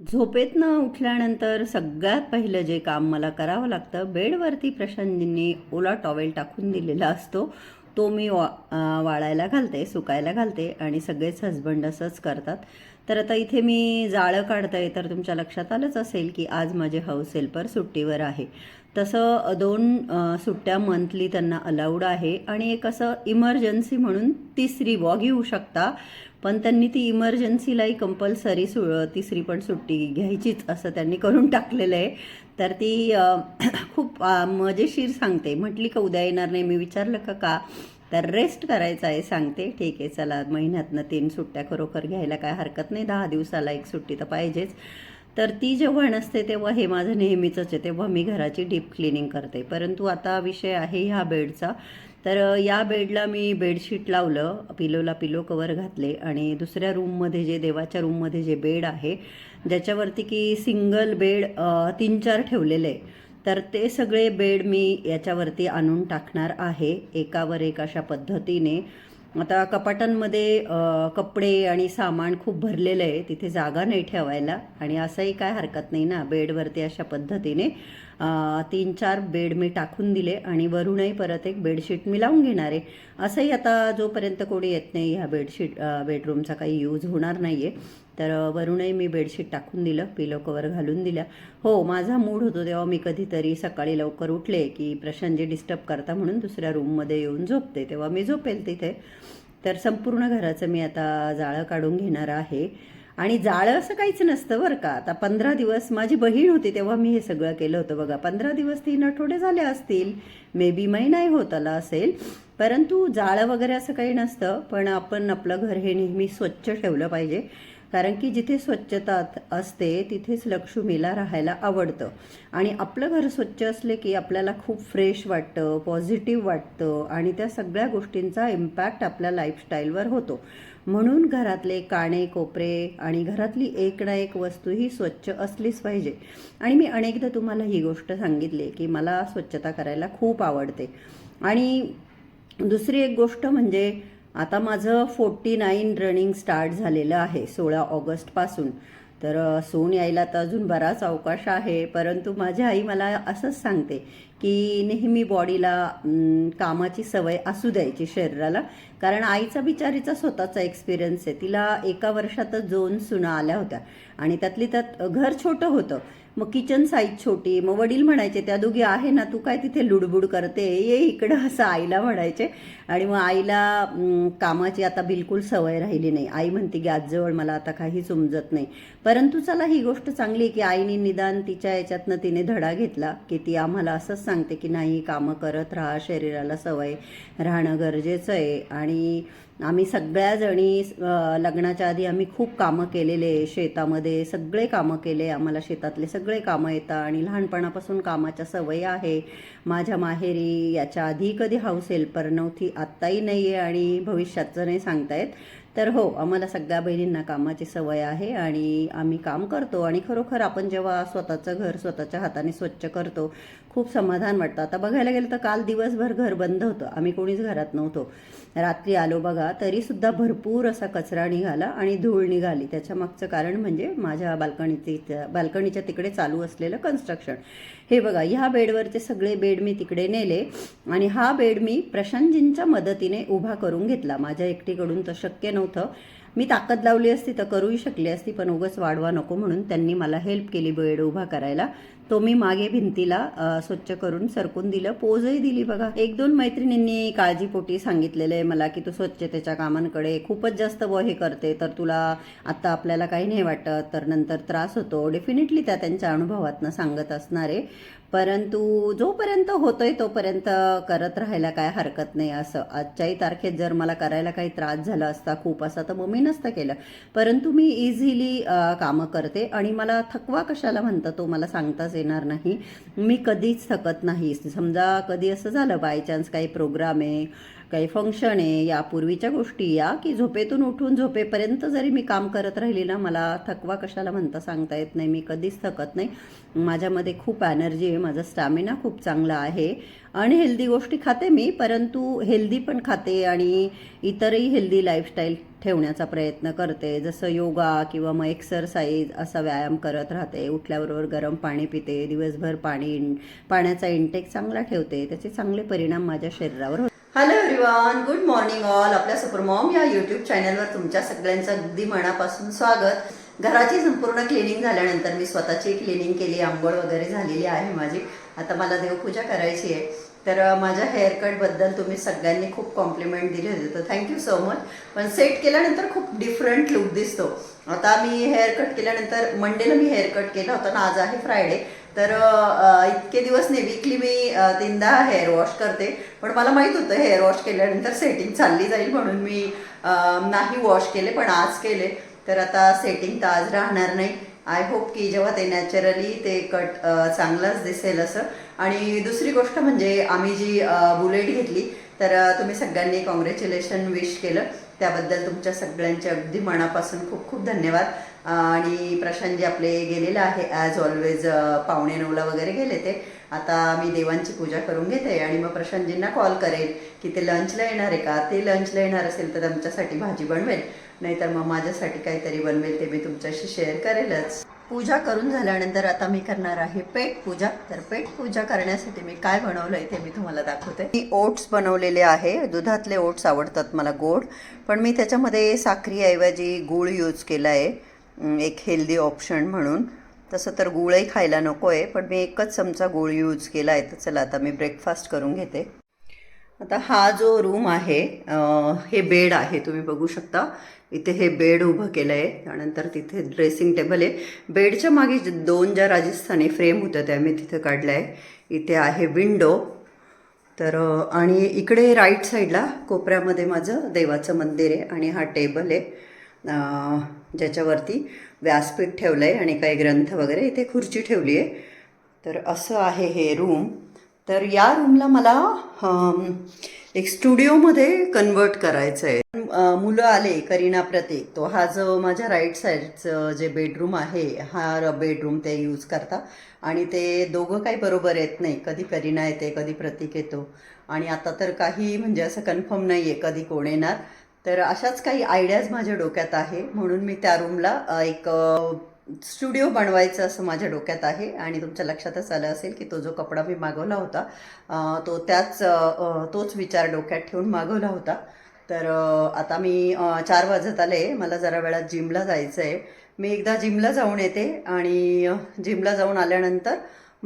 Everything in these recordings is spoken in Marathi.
झोपेतनं उठल्यानंतर सगळ्यात पहिलं जे काम मला करावं लागतं बेडवरती प्रशांतजींनी ओला टॉवेल टाकून दिलेला असतो. तो मी वा वाळायला घालते सुकायला घालते आणि सगळेच हसबंड असंच करतात. तर आता इथे मी जाळं काढते तर तुमच्या लक्षात आलंच असेल की आज माझे हाऊस हेल्पर सुट्टीवर आहे. तसं दोन सुट्ट्या मंथली त्यांना अलाउड आहे आणि एक असं इमर्जन्सी म्हणून तिसरी वॉग घेऊ शकता. पण त्यांनी ती इमर्जन्सीलाही कंपल्सरी सु तिसरी पण सुट्टी घ्यायचीच असं त्यांनी करून टाकलेलं आहे. तर ती खूप मजेशीर सांगते. म्हटली का उद्या येणार नाही मी विचारलं का का? तर रेस्ट करायचा आहे सांगते. ठीक आहे चला महिन्यातनं तीन सुट्ट्या खरोखर घ्यायला काय हरकत नाही. दहा दिवसाला एक सुट्टी तर पाहिजेच. तर ती जेव्हा नसते तेव्हा हे माझं नेहमीचंच आहे. तेव्हा मी घराची डीप क्लिनिंग करते. परंतु आता विषय आहे ह्या बेडचा तर या बेडला मी बेडशीट लावलं पिलोला पिलो कवर घातले आणि दुसऱ्या रूममध्ये जे देवाच्या रूममध्ये जे बेड आहे ज्याच्यावरती की सिंगल बेड तीन चार ठेवलेले आहे तर ते सगळे बेड मी याच्यावरती आणून टाकणार आहे एकावर एक अशा पद्धतीने. आता कपाटांमध्ये कपडे आणि सामान खूप भरलेलं आहे तिथे जागा नाही ठेवायला आणि असंही काय हरकत नाही ना बेडवरती अशा पद्धतीने. तीन चार बेड मी टाकून दिले आणि वरूनही परत एक बेडशीट मी लावून घेणार आहे. असंही आता जोपर्यंत कोणी येत नाही ह्या बेडशीट बेडरूमचा काही यूज होणार नाही आहे तर वरूनही मी बेडशीट टाकून दिलं पिलो कवर घालून दिल्या. हो माझा मूड होतो तेव्हा मी कधीतरी सकाळी लवकर उठले की प्रशांतजी डिस्टर्ब करता म्हणून दुसऱ्या रूममध्ये येऊन झोपते. तेव्हा मी झोपेल तिथे. तर संपूर्ण घराचं मी आता जाळं काढून घेणार आहे. आणि जाळं असं काहीच नसतं बरं का. आता पंधरा दिवस माझी बहीण होती तेव्हा मी हे सगळं केलं होतं बघा. पंधरा दिवस तीन आठवडे झाले असतील मे बी महिनाही होत आला असेल परंतु जाळं वगैरे असं काही नसतं. पण आपण आपलं घर हे नेहमी स्वच्छ ठेवलं पाहिजे. कारण की जिथे स्वच्छता असते तिथेच लक्ष्मीला राहायला आवडतं. आणि आपलं घर स्वच्छ असले की आपल्याला खूप फ्रेश वाटतं पॉझिटिव्ह वाटतं आणि त्या सगळ्या गोष्टींचा इम्पॅक्ट आपल्या लाईफस्टाईलवर होतो. म्हणून घरातले काणे कोपरे आणि घरातली एक ना एक वस्तू ही स्वच्छ असलीच पाहिजे. आणि मी अनेकदा तुम्हाला ही गोष्ट सांगितली की मला स्वच्छता करायला खूप आवडते. आणि दुसरी एक गोष्ट म्हणजे आता माझं फोर्टी नाईन रनिंग स्टार्ट झालेलं आहे सोळा ऑगस्टपासून. तर सोन यायला तर अजून बराच अवकाश आहे परंतु माझी आई मला असंच सांगते की नेहमी बॉडीला कामाची सवय असू द्यायची शरीराला. कारण आईचा बिचारीचा स्वतःचा एक्सपिरियन्स आहे. तिला एका वर्षातच दोन सुना आल्या होत्या. आणि त्यातली त्यात घर छोटं होतं. मग किचन साईज छोटी मग वडील म्हणायचे त्या दोघी आहे ना तू काय तिथे लुडबुड करते? ये इकडं असं आईला म्हणायचे. आणि मग आईला कामाची आता बिलकुल सवय राहिली नाही. आई म्हणते की आजजवळ मला आता काहीच उमजत नाही. परंतु चला ही गोष्ट चांगली आहे की आईने निदान तिच्या याच्यातनं तिने धडा घेतला की ती आम्हाला असंच सांगते की नाही कामं करत राहा शरीराला सवय राहणं गरजेचं आहे. आणि आम्ही सगळ्याजणी लग्नाच्या आधी आम्ही खूप कामं केलेले शेतामध्ये सगळे कामं केले. आम्हाला शेतातले सगळे कामं येतात आणि लहानपणापासून कामाच्या सवयी आहे. माझ्या माहेरी याच्या आधी कधी हाऊस हेल्पर नव्हती आत्ताही नाही आहे आणि भविष्याचं नाही सांगतायत तर हो आम्हाला सगळ्या बहिणींना कामाची सवय आहे आणि आम्ही काम करतो आणि खरोखर आपण जेव्हा स्वतःचं घर स्वतःच्या हाताने स्वच्छ करतो खूप समाधान वाटतं. आता बघायला गेलं तर काल दिवसभर घर बंद होतं. आम्ही कोणीच घरात नव्हतो. रात्री आलो बघा तरीसुद्धा भरपूर असा कचरा निघाला आणि धूळ निघाली. त्याच्या मागचं कारण म्हणजे माझ्या बाल्कनीची बाल्कनीच्या तिकडे चालू असलेलं कन्स्ट्रक्शन हे बघा ह्या बेडवरचे सगळे बेड मी तिकडे नेले आणि हा बेड मी प्रशांतजींच्या मदतीने उभा करून घेतला. माझ्या एकटीकडून तर शक्य नव्हतं. मी ताकद लावली असती तर करूही शकली असती पण उगच वाढवा नको म्हणून त्यांनी मला हेल्प केली बेड उभा करायला. तो मी मागे भिंतीला स्वच्छ करून सरकून दिलं. पोजही दिली बघा. एक दोन मैत्रिणींनी काळजीपोटी सांगितलेलं आहे मला की तू स्वच्छतेच्या कामांकडे खूपच जास्त व हे करते तर तुला आता आपल्याला काही नाही वाटत तर नंतर त्रास होतो. डेफिनेटली त्या त्यांच्या अनुभवातनं सांगत असणार आहे. परंतु जोपर्यंत होतोय तोपर्यंत करत राहायला काय हरकत नाही असं. आजच्याही तारखेत जर मला करायला काही त्रास झाला असता खूप असा तर मग मी नसतं केलं. परंतु मी इझिली कामं करते आणि मला थकवा कशाला म्हणतं तो मला सांगताच येणार नाही. मी कधीच थकत नाही. समजा कधी असं झालं बाय चान्स काही प्रोग्राम आहे काही फंक्शन आहे या पूर्वीच्या गोष्टी या की झोपेतून उठून झोपेपर्यंत जरी मी काम करत राहिली ना मला थकवा कशाला म्हणता सांगता येत नाही. मी कधीच थकत नाही. माझ्यामध्ये खूप एनर्जी आहे माझा स्टॅमिना खूप चांगला आहे. आणि हेल्दी गोष्टी खाते मी परंतु हेल्दी पण खाते आणि इतरही हेल्दी लाईफस्टाईल ठेवण्याचा प्रयत्न करते. जसं योगा किंवा मग एक्सरसाइज असा व्यायाम करत राहते. उठल्याबरोबर गरम पाणी पिते दिवसभर पाणी पाण्याचा इंटेक चांगला ठेवते. त्याचे चांगले परिणाम माझ्या शरीरावर होते hello everyone good morning all आपल्या सुपरमॉम या यूट्यूब चॅनलवर तुमच्या सगळ्यांचं अगदी मनापासून स्वागत. घराची संपूर्ण क्लिनिंग झाल्यानंतर मी स्वतःची क्लिनिंग केली आंघोळ वगैरे झालेली आहे माझी. आता मला देवपूजा करायची आहे. तर माझ्या हेअरकटबद्दल तुम्ही सगळ्यांनी खूप कॉम्प्लिमेंट दिले होते. तर थँक्यू सो मच पण सेट केल्यानंतर खूप डिफरंट लुक दिसतो. आता मी हेअरकट केल्यानंतर मंडेला मी हेअरकट केला होता ना आज आहे फ्रायडे तर इतके दिवस नाही वीकली मी तीनदा हेअर वॉश करते. पण मला माहीत होतं हेअर वॉश केल्यानंतर सेटिंग चालली जाईल म्हणून मी नाही वॉश केले पण आज केले. तर आता सेटिंग तर आज राहणार नाही. आय होप की जेव्हा ते नॅचरली ते कट चांगलंच दिसेल असं. आणि दुसरी गोष्ट म्हणजे आम्ही जी बुलेट घेतली तर तुम्ही सगळ्यांनी कॉंग्रॅच्युलेशन विश केलं. त्याबद्दल तुमच्या सगळ्यांचे अगदी मनापासून खूप खूप धन्यवाद. आणि आणि प्रशांतजी आपले गेलेले आहे ॲज ऑलवेज पावणे नऊला वगैरे गेले ते. आता मी देवांची पूजा करून घेते आणि मग प्रशांतजींना कॉल करेल की ते लंचला येणार आहे का? ते लंचला येणार असेल तर आमच्यासाठी भाजी बनवेल. नाहीतर मग माझ्यासाठी काहीतरी बनवेल ते मी तुमच्याशी शेअर करेलच. पूजा करून झाल्यानंतर आता मी करणार आहे पेट पूजा. तर पेट पूजा करण्यासाठी मी काय बनवलंय ते मी तुम्हाला दाखवते. मी ओट्स बनवलेले आहे. दुधातले ओट्स आवडतात मला गोड. पण मी त्याच्यामध्ये साखरीऐवजी गूळ यूज केला आहे एक हेल्दी ऑप्शन म्हणून. तसं तर गूळही खायला नको आहे पण मी एकच चमचा गूळ यूज केला आहे तर चला आता मी ब्रेकफास्ट करून घेते. आता हा जो रूम आहे हे बेड आहे तुम्ही बघू शकता. इथे हे बेड उभं केलं आहे त्यानंतर तिथे ड्रेसिंग टेबल आहे. बेडच्या मागे दोन ज्या राजस्थानी फ्रेम होत्या त्या मी तिथे काढल्या आहे इथे आहे विंडो. तर आणि इकडे राईट साईडला कोपऱ्यामध्ये माझं देवाचं मंदिर आहे आणि हा टेबल आहे. ज्याच्यावरती व्यासपीठ ठेवलं आहे आणि काही ग्रंथ वगैरे. इथे खुर्ची ठेवली आहे तर असं आहे हे रूम. तर या रूमला मला एक स्टुडिओमध्ये कन्वर्ट करायचं आहे मुलं आले करीना प्रतीक. तो हा जो माझ्या राईट साईडचं जे बेडरूम आहे हा बेडरूम ते यूज करता. आणि ते दोघं काही बरोबर येत नाही. कधी करीना येते कधी प्रतीक येतो. आणि आता तर काही म्हणजे असं कन्फर्म नाही आहे कधी कोण येणार. तर अशाच काही आयडियाज माझ्या डोक्यात आहे. म्हणून मी त्या रूमला एक स्टुडिओ बनवायचं असं माझ्या डोक्यात आहे आणि तुमच्या लक्षातच आलं असेल की तो जो कपडा मी मागवला होता तो त्याच तोच विचार डोक्यात ठेवून मागवला होता. तर आता मी चार वाजत आले मला जरा वेळात जिमला जायचं आहे मी एकदा जिमला जाऊन येते आणि जिमला जाऊन आल्यानंतर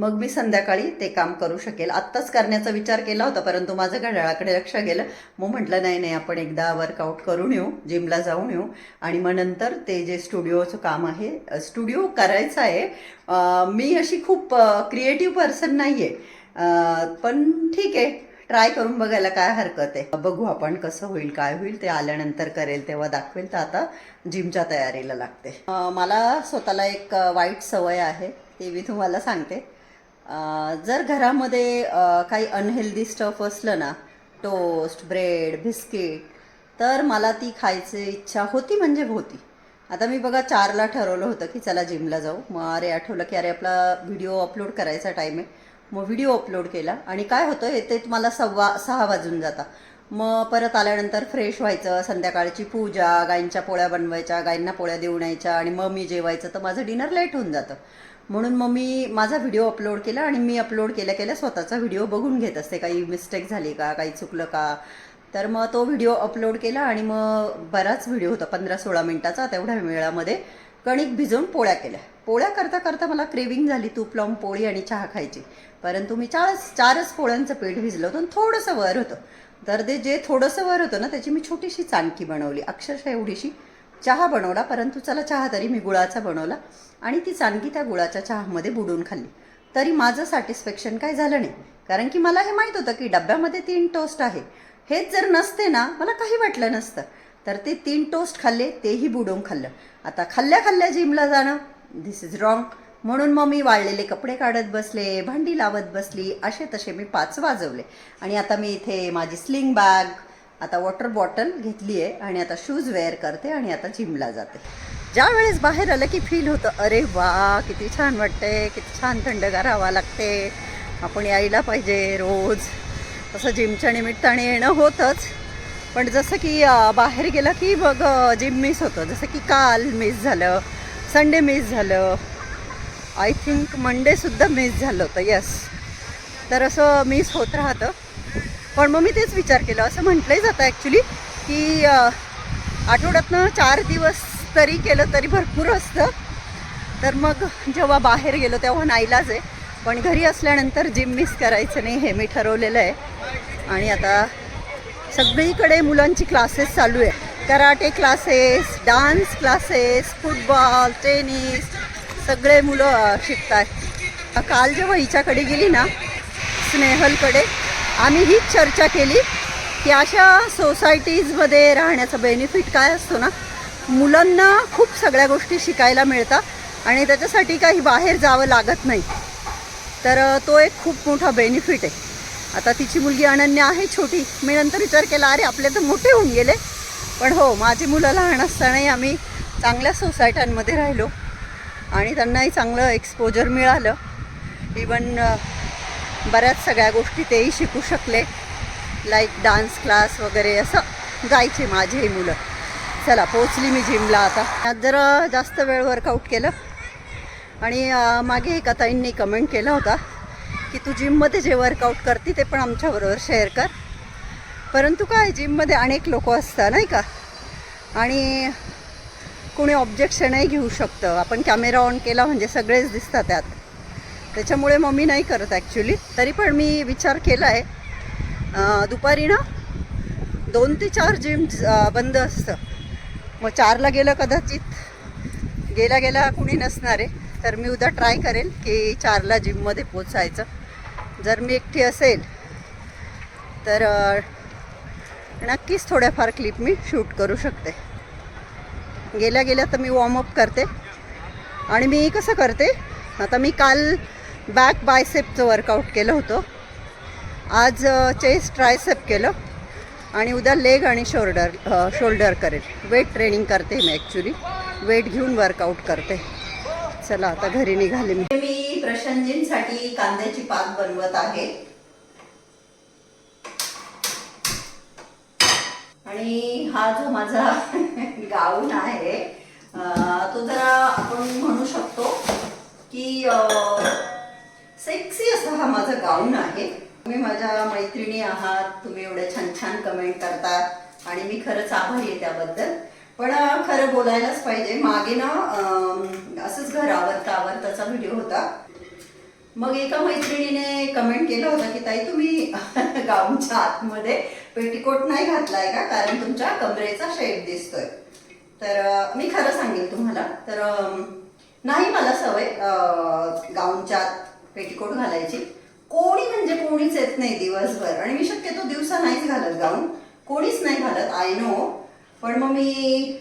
मग मी संध्याकाळी ते काम करू शकेल. आत्ताच करण्याचा विचार केला होता परंतु माझं घड्याळाकडे लक्ष गेलं. मग म्हटलं नाही नाही आपण एकदा वर्कआउट करून येऊ जिमला जाऊन येऊ. आणि मग नंतर ते जे स्टुडिओचं काम आहे स्टुडिओ करायचं आहे मी अशी खूप क्रिएटिव्ह पर्सन नाही आहे पण ठीक आहे ट्राय करून बघायला काय हरकत आहे. बघू आपण कसं होईल काय होईल ते आल्यानंतर करेल तेव्हा दाखवेल. तर आता जिमच्या तयारीला लागते. मला स्वतःला एक वाईट सवय आहे ते मी तुम्हाला सांगते. जर घरामध्ये काही अनहेल्दी स्टफ असलं ना टोस्ट ब्रेड बिस्किट तर मला ती खायची इच्छा होती म्हणजे होती. आता मी बघा चारला ठरवलं होतं की चला जिमला जाऊ. मग अरे आठवलं की अरे आपला व्हिडिओ अपलोड करायचा टाईम आहे. मग व्हिडिओ अपलोड केला आणि काय होतं येते मला सव्वा सहा वाजून जाता. मग परत आल्यानंतर फ्रेश व्हायचं संध्याकाळची पूजा गायींच्या पोळ्या बनवायच्या गायींना पोळ्या देऊन यायच्या आणि मग मी जेवायचं तर माझं डिनर लेट होऊन जातं. म्हणून मग मी माझा व्हिडिओ अपलोड केला आणि मी अपलोड केल्या केल्या स्वतःचा व्हिडिओ बघून घेत असते. काही मिस्टेक झाली का? काही चुकलं का? तर मग तो व्हिडिओ अपलोड केला आणि मग बराच व्हिडिओ होता पंधरा सोळा मिनिटाचा. तेवढ्या वेळामध्ये कणिक भिजवून पोळ्या केल्या. पोळ्या करता करता मला क्रेविंग झाली तूप लावून पोळी आणि चहा खायची. परंतु मी चारच चारच पोळ्यांचं पीठ भिजलं होतं आणि थोडंसं वर होतं. तर ते जे थोडंसं वर होतं ना त्याची मी छोटीशी चाणकी बनवली. अक्षरशः एवढीशी चहा बनवला परंतु चला चहा तरी मी गुळाचा बनवला आणि ती चाणकी त्या गुळाच्या चहामध्ये बुडून खाल्ली. तरी माझं सॅटिस्फॅक्शन काय झालं नाही? कारण की मला हे माहीत होतं की डब्यामध्ये तीन टोस्ट आहे. हेच जर नसते ना मला काही वाटलं नसतं. तर ते तीन टोस्ट खाल्ले तेही बुडवून खाल्लं. आता खाल्ल्या खाल्ल्या जिमला जाणं धिस इज रॉंग म्हणून मग मी वाळलेले कपडे काढत बसले भांडी लावत बसली असे तसे मी पाच वाजवले. आणि आता मी इथे माझी स्लिंग बॅग आता वॉटर बॉटल घेतली आहे आणि आता शूज वेअर करते आणि आता जिमला जाते. ज्या वेळेस बाहेर आलं की फील होतं अरे वा किती छान वाटते किती छान थंडगार हवा लागते आपण यायला पाहिजे रोज. तसं जिमच्या निमित्ताने येणं होतंच. पण जसं की बाहेर गेलं की मग जिम मिस होतं. जसं की काल मिस झालं संडे मिस झालं. आय थिंक मंडेसुद्धा मिस झालं होतं यस तर असं मिस होत राहतं. पण मग मी तेच विचार केला. असं म्हटलंही जातं ॲक्च्युली की आठवड्यातनं चार दिवस तरी केलं तरी भरपूर असतं. तर मग जेव्हा बाहेर गेलो तेव्हा नाईलाज आहे. पण घरी असल्यानंतर जिम मिस करायचं नाही हे मी ठरवलेलं आहे. आणि आता सगळीकडे मुलांची क्लासेस चालू आहे. Karate classes dance classes football tennis सगळे मुलं शिकतात काल जेव्हा हिच्याकडे गेली ना स्नेहलकडे आम्ही हीच चर्चा केली की अशा सोसायटीजमध्ये राहण्याचा बेनिफिट काय असतो ना? मुलांना खूप सगळ्या गोष्टी शिकायला मिळतात आणि त्याच्यासाठी काही बाहेर जावं लागत नाही. तर तो एक खूप मोठा बेनिफिट आहे. आता तिची मुलगी अनन्या आहे छोटी. मी नंतर विचार केला अरे आपले तर मोठे होऊन गेले. पण हो माझी मुलं लहान असतानाही आम्ही चांगल्या सोसायट्यांमध्ये राहिलो आणि त्यांनाही चांगलं एक्सपोजर मिळालं. इवन बऱ्याच सगळ्या गोष्टी तेही शिकू शकले. लाईक डान्स क्लास वगैरे असं जायचे माझेही मुलं. चला पोचली मी जिमला आता. आज जरा जास्त वेळ वर्कआउट केलं. आणि मागे एका ताईंनी कमेंट केला होता की तू जिममध्ये जे वर्कआउट करते ते पण आमच्याबरोबर शेअर कर. परंतु काय जिममध्ये अनेक लोक असतात नाही का? आणि कोणी ऑब्जेक्शनही घेऊ शकतं. आपण कॅमेरा ऑन केला म्हणजे सगळेच दिसतात त्यात. त्याच्यामुळे मग मी नाही करत ॲक्च्युली तरी पण मी विचार केला आहे. दुपारी ना दोन ते चार जिम बंद असतं. मग चारला गेलं कदाचित. गेल्या गेल्या कुणी नसणार. आहे तर मी उद्या ट्राय करेल की चारला जिममध्ये पोचायचं जर मी एकटी असेल तर नक्कीच थोड्याफार क्लिप मी शूट करू शकते. गेल्या गेल्या तर मी वॉर्मअप करते. आणि मी कसं करते? आता मी काल बॅक बायसेपचं वर्कआउट केलं होतं. आज चेस्ट ट्रायसेप केलं आणि उद्या लेग आणि शोल्डर शोल्डर करेल. वेट ट्रेनिंग करते मी ॲक्च्युली वेट घेऊन वर्कआउट करते. चला आता घरी निघाले मी. मी प्रशंजींसाठी कांद्याची पात बनवत आहे. आणि हा जो माझा गाऊन आहे तो जरा आपण म्हणू शकतो की सेक्सी हा माझा गाऊन आहे. तुम्ही माझ्या मैत्रिणी आहात तुम्ही एवढ्या छान छान कमेंट करतात आणि मी खरंच आभारी आहे त्याबद्दल. पण खरं बोलायलाच पाहिजे. मागे ना असंच घर आवरता आवरताचा व्हिडिओ होता. मग एका मैत्रिणीने कमेंट केलं होतं की ताई तुम्ही गाऊनच्या आतमध्ये पेटीकोट नाही घातलाय का? कारण तुमच्या कमरेचा शेप दिसतोय. तर मी खरं सांगेन तुम्हाला. तर नाही मला सवय गाऊनच्या आत पेटीकोट घालायची. कोणी म्हणजे कोणीच येत नाही दिवसभर. आणि मी शक्यतो दिवसा नाहीच घालत गाऊन कोणीच नाही घालत आय नो पण मग मी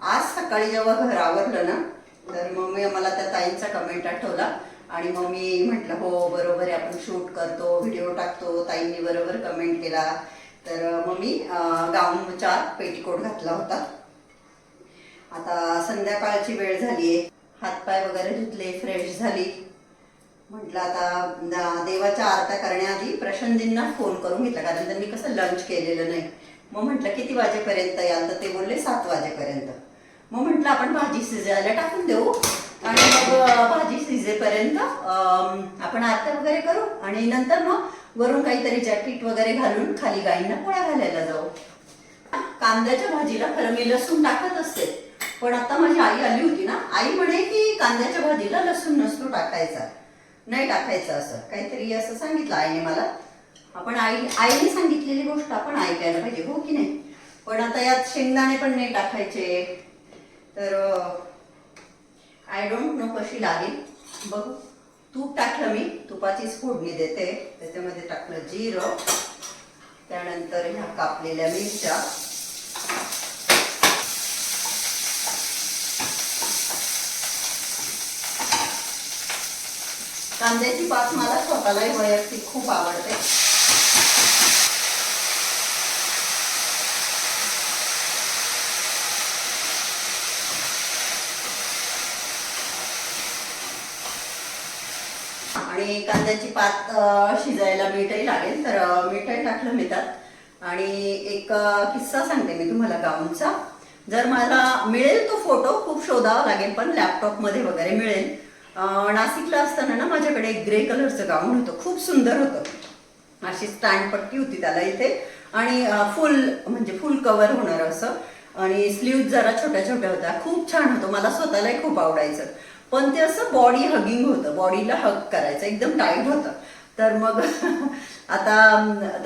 आज सकाळी जेव्हा घर आवरलं ना तर मग मी मला त्या ताईंचा कमेंट आठवला आणि मग मी म्हटलं हो बरोबर आहे आपण शूट करतो व्हिडिओ टाकतो. ताईंनी बरोबर कमेंट केला. तर मग मी अं, गाऊनच्या पेटीकोट घातला होता. आता संध्याकाळची वेळ झाली आहे हातपाय वगैरे धुतले फ्रेश झाली. म्हटलं आता देवाच्या आरत्या करण्याआधी प्रशांतजींना फोन करून घेतला कारण त्यांनी कसं लंच केलेलं नाही. मग म्हटलं किती वाजेपर्यंत याल? तर ते बोलले सात वाजेपर्यंत. मग म्हटलं आपण भाजी शिजायला टाकून देऊ आणि मग भाजी शिजेपर्यंत आपण आरत्या वगैरे करू आणि नंतर मग वरून काहीतरी जॅकेट वगैरे घालून खाली गाईंना पोळ्या घालायला जाऊ. कांद्याच्या भाजीला खरं मी लसूण टाकत असते पण आता माझी आई आली होती ना आई म्हणे की कांद्याच्या भाजीला लसूण नसतो टाकायचा. नाही टाकायचं असं. काहीतरी असं सांगितलं आईने मला. आपण आई आईने सांगितलेली गोष्ट आपण ऐकायला पाहिजे हो की नाही? पण आता यात शेंगदाणे पण नाही टाकायचे. तर आय डोंट नो कशी लागेल. बघू. तूप टाकलं मी. तुपाचीच फोडणी देते. त्याच्यामध्ये टाकलं जिरं. त्यानंतर ह्या कापलेल्या मिरच्या. कांद्याची पात मला स्वतःलाही वैयक्तिक खूप आवडते. आणि कांद्याची पात शिजायला मीठही लागेल तर मीठही टाकलं मिळतात आणि एक किस्सा सांगते मी तुम्हाला गाऊनचा. जर मला मिळेल तो फोटो खूप शोधावा लागेल पण लॅपटॉपमध्ये वगैरे मिळेल. नाशिकला असताना ना माझ्याकडे एक ग्रे कलरचं गाऊन होतं. खूप सुंदर होतं. अशी स्टँडपट्टी होती त्याला इथे. आणि फुल म्हणजे फुल कव्हर होणार असं. आणि स्लीव जरा छोट्या छोट्या होत्या. खूप छान होतं. मला स्वतःलाही खूप आवडायचं. पण ते असं बॉडी हगिंग होतं. बॉडीला हग करायचं. एकदम टाईट होतं. तर मग आता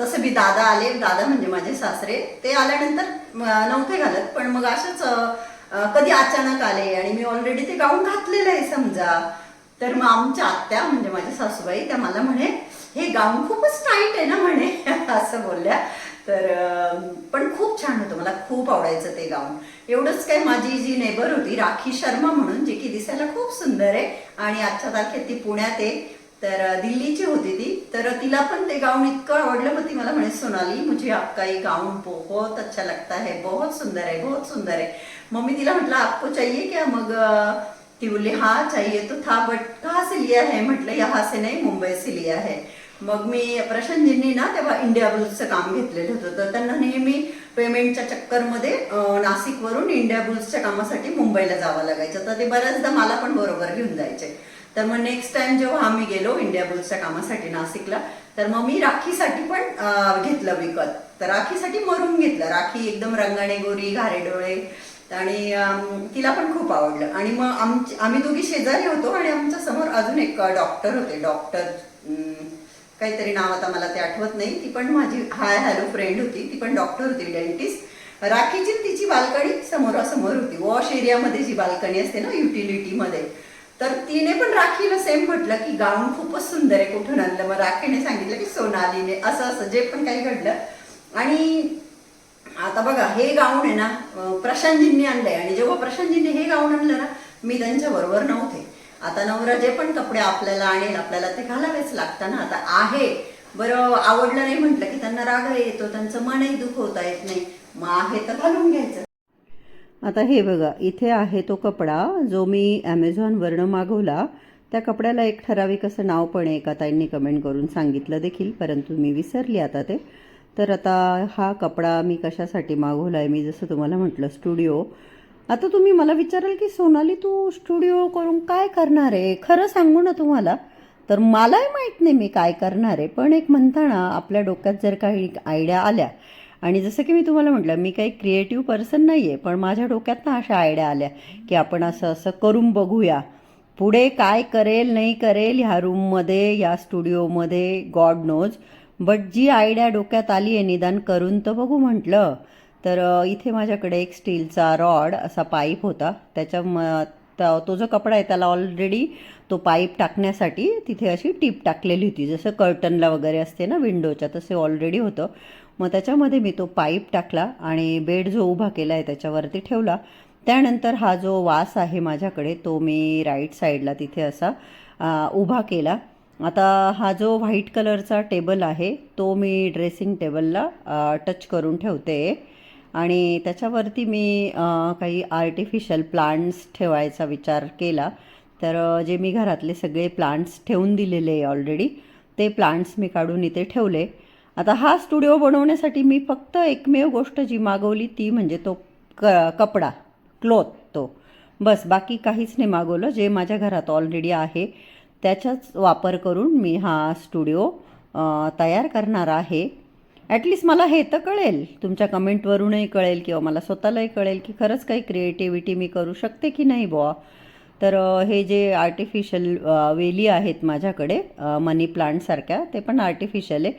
तसं मी दादा आले. दादा म्हणजे माझे सासरे. ते आल्यानंतर नव्हते घालत. पण मग असंच कधी अचानक आले आणि मी ऑलरेडी ते गाऊन घातलेलं आहे समजा. तर मग आमच्या आत्या म्हणजे माझ्या सासूबाई त्या मला म्हणे हे गाऊन खूपच टाईट आहे ना म्हणे. असं बोलल्या. तर पण खूप छान होतं. मला खूप आवडायचं ते गाऊन. एवढंच काय माझी जी नेबर होती राखी शर्मा म्हणून जी की दिसायला खूप सुंदर आहे. आणि आजच्या तारखेत ती पुण्यात आहे. तर दिल्लीची होती ती. तर तिला पण ते गाऊन इतकं आवडलं मग ती मला म्हणे सोनाली मुझे आपका ये गाऊन बहुत अच्छा लगता है. बहुत सुंदर है बहुत सुंदर है मग मी तिला म्हटलं आपको चाहिए क्या? मग अं, ती बोलली हाँ चाहिए तो था बट कहाँ से लिया है? म्हटलं यहाँ से नाही मुंबई से लिया है. मग मी प्रशांतजींनी ना तेव्हा इंडिया बुल्सचं काम घेतलेलं होतं. तर त्यांना नेहमी पेमेंटच्या चक्करमध्ये नाशिकवरून इंडिया बुल्सच्या कामासाठी मुंबईला जावं लागायचं. तर ते बऱ्याचदा मला पण बरोबर घेऊन जायचे. तर मग नेक्स्ट टाइम जेव्हा आम्ही गेलो इंडिया बुल्सच्या कामासाठी नाशिकला तर मग मी राखीसाठी पण घेतलं विकत. तर राखीसाठी मरून घेतलं. राखी एकदम रंगाने गोरी घारे डोळे आणि तिला पण खूप आवडलं. आणि मग आमची आम्ही दोघी शेजारी होतो आणि आमच्यासमोर अजून एक डॉक्टर होते. डॉक्टर काहीतरी नाव आता मला ते आठवत नाही. ती पण माझी हाय हॅलो फ्रेंड होती. ती पण डॉक्टर होती डेंटिस्ट राखीची तिची बाल्कनी समोरासमोर होती. वॉश एरियामध्ये जी बाल्कनी असते ना युटिलिटीमध्ये तर तिने पण राखीला सेम म्हटलं की गाऊन खूपच सुंदर आहे कुठून आणलं? मग राखीने सांगितलं की सोनालीने. असं असं जे पण काही घडलं. आणि आता बघा हे गाऊन आहे ना प्रशांतजींनी आणलंय. आणि जेव्हा प्रशांतजींनी हे गाऊन आणलं ना मी त्यांच्या बरोबर नव्हते. आता नवरा जे पण कपडे आपल्याला आणेल आपल्याला ते घालावेच लागतं ना. आता आहे. बरं आवडलं नाही म्हटलं की त्यांना राग येतो त्यांचं मनही दुखवता येत नाही. मग आहे तर घालून घ्यायचं. आता हे बघा इथे आहे तो कपडा जो मी ॲमेझॉनवरनं मागवला. त्या कपड्याला एक ठराविक असं नाव पण आहे एका ताईंनी कमेंट करून सांगितलं देखील परंतु मी विसरली आता ते. तर आता हा कपडा मी कशासाठी मागवला आहे मी जसं तुम्हाला म्हटलं स्टुडिओ. आता तुम्ही मला विचाराल की सोनाली तू स्टुडिओ करून काय करणार आहे? खरं सांगू ना तुम्हाला तर मलाही माहीत नाही मी काय करणार आहे. पण एक म्हणताना आपल्या डोक्यात जर काही आयडिया आल्या आणि जसं की मी तुम्हाला म्हटलं मी काही क्रिएटिव्ह पर्सन नाही आहे पण माझ्या डोक्यात ना अशा आयडिया आल्या की आपण असं असं करून बघूया. पुढे काय करेल नाही करेल ह्या रूममध्ये या स्टुडिओमध्ये गॉड नोज बट जी आयडिया डोक्यात आली आहे निदान करून तर बघू म्हटलं. तर इथे माझ्याकडे एक स्टीलचा रॉड असा पाईप होता. त्याच्या म तो जो कपडा आहे त्याला ऑलरेडी तो पाईप टाकण्यासाठी तिथे अशी टीप टाकलेली होती. जसं कर्टनला वगैरे असते ना विंडोच्या तसे ऑलरेडी होतं. मग त्याच्यामध्ये मी तो पाईप टाकला आणि बेड जो उभा केला आहे त्याच्यावरती ठेवला. त्यानंतर हा जो वास आहे माझ्याकडे तो मी राईट साईडला तिथे असा उभा केला. आता हा जो व्हाईट कलरचा टेबल आहे तो मी ड्रेसिंग टेबलला टच करून ठेवते. आणि त्याच्यावरती मी काही आर्टिफिशियल प्लांट्स ठेवायचा विचार केला. तर जे मी घरातले सगळे प्लांट्स ठेवून दिलेले आहे ऑलरेडी ते प्लांट्स मी काढून इथे ठेवले. आता हा स्टुडिओ बनवण्यासाठी मी फक्त एकमेव गोष्ट जी मागवली ती म्हणजे तो क कपडा क्लोथ तो. बस बाकी काहीच नाही मागवलं जे माझ्या घरात ऑलरेडी आहे. त्याचाच वापर करून मी हा स्टुडिओ तयार करणार आहे. ॲटलिस्ट मला हे तर कळेल. तुमच्या कमेंटवरूनही कळेल किंवा मला स्वतःलाही कळेल की खरंच काही क्रिएटिव्हिटी मी करू शकते की नाही बुवा. तर हे जे आर्टिफिशियल वेली आहेत माझ्याकडे मनी प्लांटसारख्या ते पण आर्टिफिशियल आहे.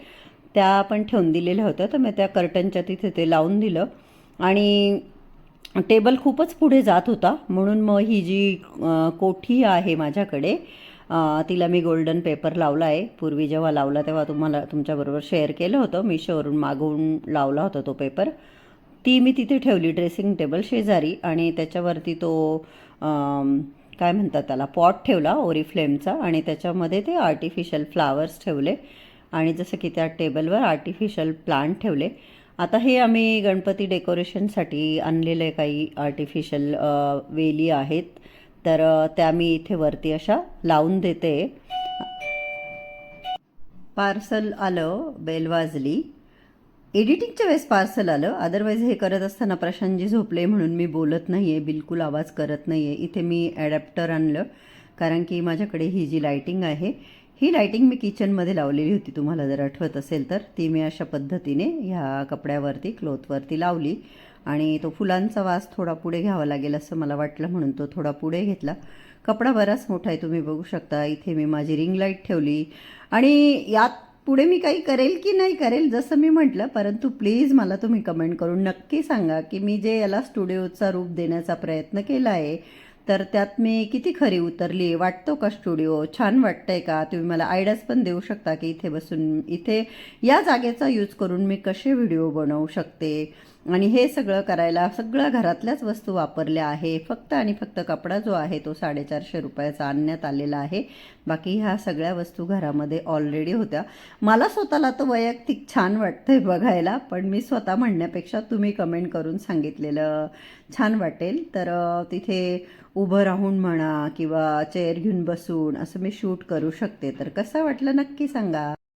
त्या पण ठेवून दिलेल्या होत्या तर मी त्या कर्टनच्या तिथे ते लावून दिलं. आणि टेबल खूपच पुढे जात होता. म्हणून मग ही जी कोठी आहे माझ्याकडे तिला मी गोल्डन पेपर लावला आहे. पूर्वी जेव्हा लावला तेव्हा तुम्हाला तुमच्याबरोबर शेअर केलं होतं. मिशोवरून मागवून लावला होता तो पेपर ती मी तिथे ठेवली ड्रेसिंग टेबल शेजारी आणि त्याच्यावरती तो काय म्हणतात त्याला पॉट ठेवला ओरिफ्लेमचा आणि त्याच्यामध्ये ते आर्टिफिशियल फ्लावर्स ठेवले आणि जसं की त्या टेबलवर आर्टिफिशियल प्लांट ठेवले. आता हे आम्ही गणपती डेकोरेशनसाठी आणलेले काही आर्टिफिशियल वेली आहेत. तर त्या मी इथे वरती अशा लावून देते. पार्सल आलं बेल वाजली. एडिटिंगच्या वेळेस पार्सल आलं. अदरवाईज हे करत असताना प्रशांतजी झोपले म्हणून मी बोलत नाही आहे बिलकुल आवाज करत नाही आहे इथे मी ॲडॅप्टर आणलं कारण की माझ्याकडे ही जी लायटिंग आहे ही लायटिंग मी किचनमध्ये लावलेली होती. तुम्हाला जर आठवत असेल तर ती मी अशा पद्धतीने ह्या कपड्यावरती क्लोथवरती लावली. आणि तो फुलांचा वास थोडा पुढे घ्यावा लागेल असं मला वाटलं म्हणून तो थोडा पुढे घेतला. कपडा बराच मोठा आहे तुम्ही बघू शकता. इथे मी माझी रिंग लाइट ठेवली. आणि यात पुढे मी काही करेल की नाही करेल जसं मी म्हटलं परंतु प्लीज मला तुम्ही कमेंट करून नक्की सांगा की मी जे याला स्टुडिओचा रूप देण्याचा प्रयत्न केला आहे तर त्यात मी किती खरी उतरली? वाटतो का स्टुडिओ छान वाटतंय का? तुम्ही मला आयडियाज पण देऊ शकता की इथे बसून इथे या जागेचा यूज करून मी कसे व्हिडिओ बनवू शकते? आणि हे सगळं करायला सगळ्या घरातल्याच वस्तू वापरल्या आहे. फक्त आणि फक्त कपडा जो आहे तो साडेचारशे रुपयाचा आणण्यात आलेला आहे. बाकी ह्या सगळ्या वस्तू घरामध्ये ऑलरेडी होत्या. मला स्वतःला तर वैयक्तिक छान वाटतंय बघायला पण मी स्वतः म्हणण्यापेक्षा तुम्ही कमेंट करून सांगितलेलं छान वाटेल. तर तिथे उभं राहून म्हणा किंवा चेअर घेऊन बसून असं मी शूट करू शकते. तर कसं वाटलं नक्की सांगा.